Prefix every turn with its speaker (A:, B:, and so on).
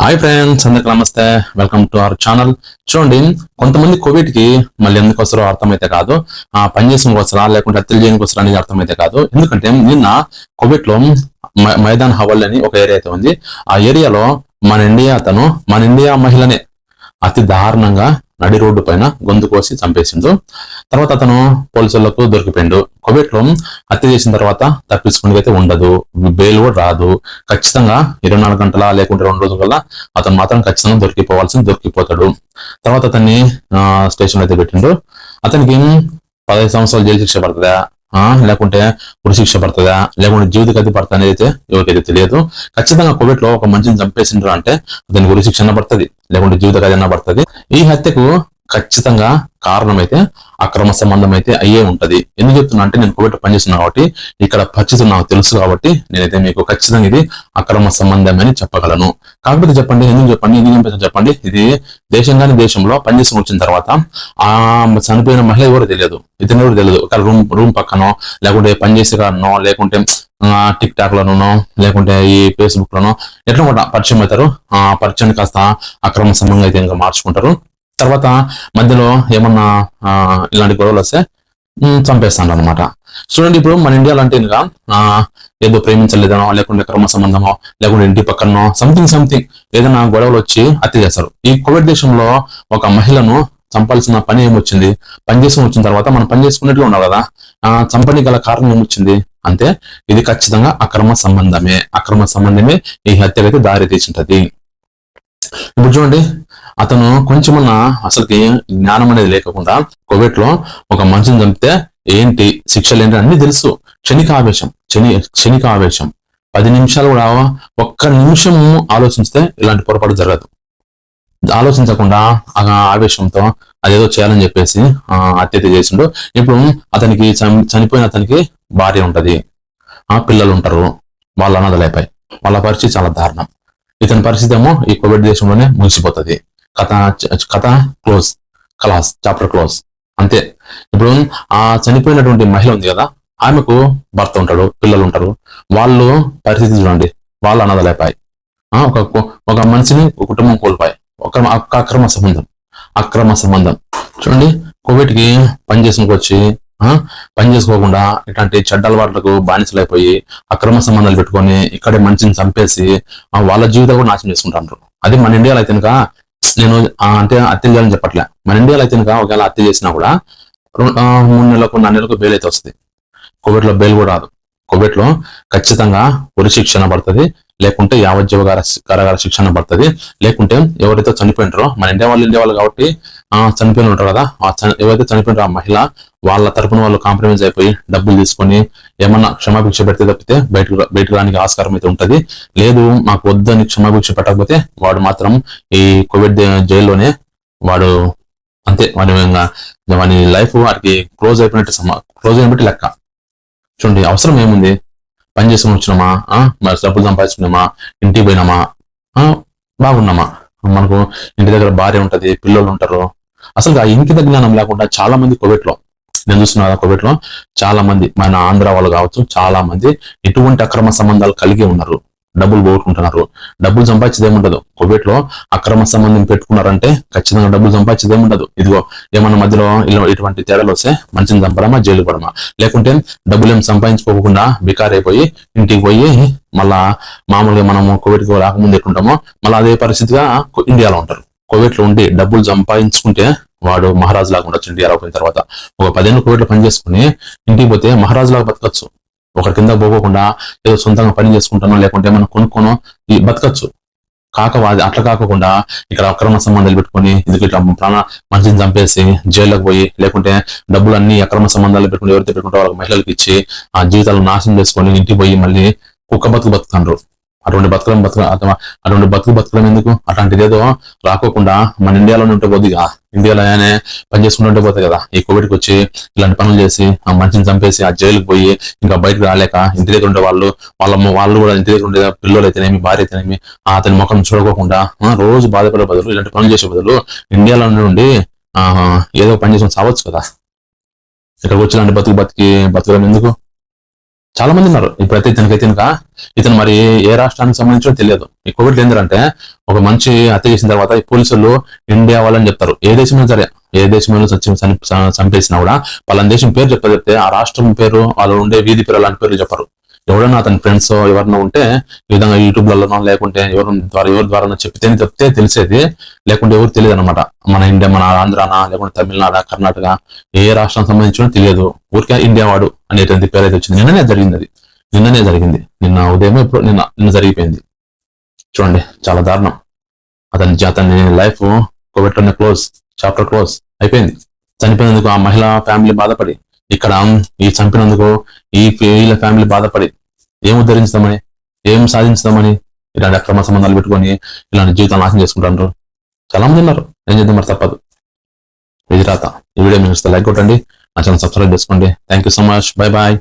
A: Hi friends అందరికి నమస్తే. Welcome to our channel చూడండి కొంతమంది కోవిడ్కి మళ్ళీ ఎందుకు వస్తారో అర్థమైతే కాదు. ఆ పని చేసిన వస్తారా లేకుంటే హత్యలు వస్తారా అనేది అర్థమైతే కాదు. ఎందుకంటే నిన్న కోవిడ్లో మైదాన్ హవల్ అని ఒక ఏరియా అయితే ఉంది. ఆ ఏరియాలో మన ఇండియా అతను మన ఇండియా మహిళనే అతి దారుణంగా నడి రోడ్డు పైన గొంతు కోసి చంపేసిండు. తర్వాత అతను పోలీసులకు దొరికిపోయిండు. కోవిడ్లో హత్య చేసిన తర్వాత తప్పించుకునేకైతే ఉండదు. బెయిల్ కూడా రాదు. ఖచ్చితంగా ఇరవై నాలుగు గంటల లేకుంటే రెండు రోజుల వల్ల అతను మాత్రం ఖచ్చితంగా దొరికిపోవాల్సింది దొరికిపోతాడు. తర్వాత అతన్ని స్టేషన్ అయితే పెట్టిండు. అతనికి పదహైదు సంవత్సరాలు జైలు శిక్ష పడుతుందా? లేకుంటే ఉరి శిక్ష పడుతుందా? లేకుంటే జీవిత గతి పడుతుంది అనేది అయితే ఎవరికైతే తెలియదు. ఖచ్చితంగా కోవిడ్లో ఒక మనిషిని చంపేసిండ్రు అంటే దానికి ఉరి శిక్షణ పడుతుంది. లేకుంటే జీవిత గతి అన్న పడుతుంది. ఈ హత్యకు ఖచ్చితంగా కారణం అయితే అక్రమ సంబంధం అయితే అయ్యే ఉంటది. ఎందుకు చెప్తున్నా అంటే నేను కోవిడ్ పనిచేస్తున్నా కాబట్టి ఇక్కడ పరిస్థితులు నాకు తెలుసు కాబట్టి నేనైతే మీకు ఖచ్చితంగా ఇది అక్రమ సంబంధం అని చెప్పగలను. కాకపోతే చెప్పండి ఎందుకు చెప్పండి ఎందుకు చెప్పండి? ఇది దేశంగానే దేశంలో పనిచేసుకుని వచ్చిన తర్వాత ఆ చనిపోయిన మహిళ ఎవరు తెలియదు. ఇతను ఎవరు తెలియదు. ఒక రూమ్ రూమ్ పక్కనో లేకుంటే పనిచేసే కారణో లేకుంటే టిక్ టాక్ లోనో లేకుంటే ఈ ఫేస్బుక్ లోనో ఎట్లా కూడా పరిచయం అవుతారు. ఆ పరిచయం కాస్త అక్రమ సంబంధం అయితే ఇంకా మార్చుకుంటారు. తర్వాత మధ్యలో ఏమన్నా ఇలాంటి గొడవలు వస్తే చంపేస్తాను అనమాట చూడండి ఇప్పుడు మన ఇండియా లాంటి ఇంకా ఏదో ప్రేమించలేదనో లేకుంటే కర్మ సంబంధమో లేకుంటే ఇంటి పక్కనో సంథింగ్ సంథింగ్ ఏదైనా గొడవలు వచ్చి హత్య చేస్తారు ఈ కోవిడ్ దేశంలో ఒక మహిళను చంపాల్సిన పని ఏమొచ్చింది? పనిచేసుకుని వచ్చిన తర్వాత మనం పని చేసుకున్నట్లు ఉన్నాం కదా ఆ చంపని గల కారణం ఏమొచ్చింది? అంటే ఇది ఖచ్చితంగా అక్రమ సంబంధమే. అక్రమ సంబంధమే ఈ హత్యకైతే దారి తీసింటది. ఇప్పుడు చూడండి అతను కొంచెమన్నా అసలుకి జ్ఞానం అనేది లేకుండా కోవిడ్లో ఒక మనిషిని చంపితే ఏంటి? శిక్షలు ఏంటి అన్ని తెలుసు. క్షణిక ఆవేశం క్షణి క్షణిక ఆవేశం పది నిమిషాలు కూడా ఒక్క నిమిషం ఆలోచిస్తే ఇలాంటి పొరపాటు జరగదు. ఆలోచించకుండా ఆ ఆవేశంతో అదేదో చేయాలని చెప్పేసి ఆ, చేసిండు. ఇప్పుడు అతనికి చం- చనిపోయిన అతనికి భార్య ఉంటది. ఆ పిల్లలు ఉంటారు. వాళ్ళ అన్నదలైపోయి వాళ్ళ పరిస్థితి చాలా దారుణం. ఇతని పరిస్థితి ఏమో ఈ కోవిడ్ దేశంలోనే ముగిసిపోతుంది. కథ కథ క్లోజ్ క్లాస్ చాప్టర్ క్లోజ్. అంతే. ఇప్పుడు ఆ చనిపోయినటువంటి మహిళ ఉంది కదా ఆమెకు భర్త ఉంటాడు పిల్లలు ఉంటారు. వాళ్ళు పరిస్థితి చూడండి. వాళ్ళు అనాథలైపోయి ఒక ఒక మనిషిని ఒక కుటుంబం కోల్పోయి ఒక అక్రమ సంబంధం. అక్రమ సంబంధం. చూడండి కోవిడ్కి పని చేసుకొచ్చి పని చేసుకోకుండా ఇట్లాంటి చెడ్డ అలవాట్లకు బానిసలైపోయి అక్రమ సంబంధాలు పెట్టుకొని ఇక్కడే మనిషిని చంపేసి వాళ్ళ జీవితం కూడా నాశనం చేసుకుంటారు అది మన ఇండియాలో అయితే కనుక నేను అంటే హత్య చేయాలని చెప్పట్లే. మన ఇండియాలో అయితే కనుక ఒకవేళ హత్య చేసినా కూడా మూడు నెలలకు నాలుగు నెలలకు బెయిల్ అయితే వస్తుంది. కోవిడ్లో బెయిల్ కూడా రాదు. కోవిడ్లో ఖచ్చితంగా ఉరి శిక్షణ పడుతుంది. లేకుంటే యావజ్జీవ కారాగార శిక్షణ పడుతుంది. లేకుంటే ఎవరైతే చనిపోయినారో మన ఇండియా వాళ్ళు ఇండియా వాళ్ళు కాబట్టి ఆ చనిపోయిన ఉంటారు కదా ఆ ఎవరైతే చనిపోయినారో ఆ మహిళ వాళ్ళ తరపున వాళ్ళు కాంప్రమైజ్ అయిపోయి డబ్బులు తీసుకొని ఏమన్నా క్షమాభిక్ష పెడితే తప్పితే బయటకు బయటకు రానికి ఆస్కారం అయితే ఉంటుంది. లేదు మాకు వద్దని క్షమాభిక్ష పెట్టకపోతే వాడు మాత్రం ఈ కోవిడ్ జైల్లోనే వాడు అంతే. వాడి వాని లైఫ్ వాడికి క్లోజ్ అయిపోయినట్టు క్లోజ్ అయినట్టు లెక్క. చూడండి అవసరం ఏముంది? పని చేసుకుని వచ్చినామా? మరి డబ్బులు సంపాదించుకున్నామా? ఇంటికి పోయినామా? ఆ, బాగున్నామా? మనకు ఇంటి దగ్గర భార్య ఉంటది పిల్లలు ఉంటారు. అసలు ఆ ఇంకిత జ్ఞానం లేకుండా చాలా మంది కోవిడ్లో నేను చూస్తున్నా కోవిడ్లో కోవిడ్లో చాలా మంది మన ఆంధ్ర వాళ్ళు కావచ్చు చాలా మంది ఎటువంటి అక్రమ సంబంధాలు కలిగి ఉన్నారు. డబ్బులు పోగొట్టుకుంటున్నారు. డబ్బులు సంపాదించేది ఏముండదు కోవిడ్లో అక్రమ సంబంధం పెట్టుకున్నారంటే ఖచ్చితంగా డబ్బులు సంపాదించేది ఏముండదు ఇదిగో ఏమన్నా మధ్యలో ఇలా ఇటువంటి తేడాలు వస్తే మంచిని చంపడమా జైలు పడమా లేకుంటే డబ్బులు ఏం సంపాదించుకోకుండా బికారైపోయి ఇంటికి పోయి మళ్ళా మామూలుగా మనము కోవిడ్కి రాకముందు ఎట్లుంటామో మళ్ళీ అదే పరిస్థితిగా ఇండియాలో ఉంటారు. కోవిడ్లో ఉండి డబ్బులు సంపాదించుకుంటే వాడు మహారాజు లాగా ఉండొచ్చు ఇండియాలో పోయిన తర్వాత. ఒక పదిహేను కోవిడ్లో పని చేసుకుని ఇంటికి పోతే మహారాజు లాగా బతకచ్చు. ఒకరి కింద పోకోకుండా ఏదో సొంతంగా పని చేసుకుంటానో లేకుంటే మనం కొనుక్కోనో ఈ బతకచ్చు. కాక అది అట్లా కాకుండా ఇక్కడ అక్రమ సంబంధాలు పెట్టుకొని ఎందుకు ఇట్లా ప్రాణ మనిషిని చంపేసి జైల్లోకి పోయి లేకుంటే డబ్బులు అన్ని అక్రమ సంబంధాలు పెట్టుకుని ఎవరైతే పెట్టుకుంటారో వాళ్ళకి మహిళలకు ఇచ్చి ఆ జీవితాలను నాశనం చేసుకొని ఇంటికి పోయి మళ్ళీ కుక్క బతుకు బతుకుతాండ్రు. అటువంటి బతకడం బతక అథవా అటువంటి బతుకు బతకడం ఎందుకు? అట్లాంటిది ఏదో రాకోకుండా మన ఇండియాలోనే ఉంటే పోద్దిగా ఇండియాలో ఆయనే పని చేసుకుంటుంటే కదా. ఈ కోవిడ్కి వచ్చి ఇలాంటి పనులు చేసి ఆ మనిషిని చంపేసి ఆ జైలుకి పోయి ఇంకా బయటకు రాలేక ఇంటి దగ్గర ఉండే వాళ్ళు వాళ్ళ వాళ్ళు కూడా ఇంటి దగ్గర ఉండే పిల్లలు అయితేనేమి భార్య అయితేనేమి అతని ముఖం చూడకోకుండా రోజు బాధపడే బదులు ఇలాంటి పనులు చేసే బదులు ఇండియాలో నుండి ఏదో పని చేసుకుని సావచ్చు కదా. ఇక్కడికి వచ్చి ఇలాంటి బతుకు బతికి బతకడం ఎందుకు? చాలా మంది ఉన్నారు. ఇప్పుడైతే ఇతనికైతే ఇంకా ఇతను మరి ఏ రాష్ట్రానికి సంబంధించిన తెలియదు. ఈ కోవిడ్ ఏంటంటే ఒక మంచి హత్య చేసిన తర్వాత ఈ పోలీసులు ఇండియా వాళ్ళని చెప్తారు. ఏ దేశమైనా సరే ఏ దేశంలో చంపేసినా కూడా వాళ్ళ దేశం పేరు చెప్ప చెప్తే ఆ రాష్ట్రం పేరు వాళ్ళు ఉండే వీధి పేరు అలాంటి పేర్లు చెప్పరు. ఎవరైనా అతని ఫ్రెండ్స్ ఎవరైనా ఉంటే ఈ విధంగా యూట్యూబ్లలోనో లేకుంటే ఎవరి ద్వారా ఎవరి ద్వారా చెప్తేనే చెప్తే తెలిసేది లేకుంటే ఎవరు తెలియదు అనమాట మన ఇండియా మన ఆంధ్రానా లేకుంటే తమిళనాడు కర్ణాటక ఏ రాష్ట్రం సంబంధించిన తెలియదు. ఊరికే ఇండియా వాడు అనేటువంటి పేరు అయితే వచ్చింది. నిన్ననే జరిగింది అది. నిన్ననే జరిగింది. నిన్న ఉదయం ఇప్పుడు నిన్న నిన్న జరిగిపోయింది. చూడండి చాలా దారుణం. అతని అతని life covid close chapter close అయిపోయింది. చనిపోయినందుకు ఆ మహిళ ఫ్యామిలీ బాధపడి ఇక్కడ ఈ చంపినందుకు ఈ వీళ్ళ ఫ్యామిలీ బాధపడి ఏం ఉద్ధరించదామని? ఏం సాధించుదామని? ఇలాంటి అక్రమ సంబంధాలు పెట్టుకొని ఇలాంటి జీవితం నాశనం చేసుకుంటారు చాలా మంది ఉన్నారు. ఏం చేద్దాం మరి తప్పదు. ఇది రాత. ఈ వీడియో మీకు లైక్ కొట్టండి. నా ఛానల్ సబ్స్క్రైబ్ చేసుకోండి. Thank you so much bye bye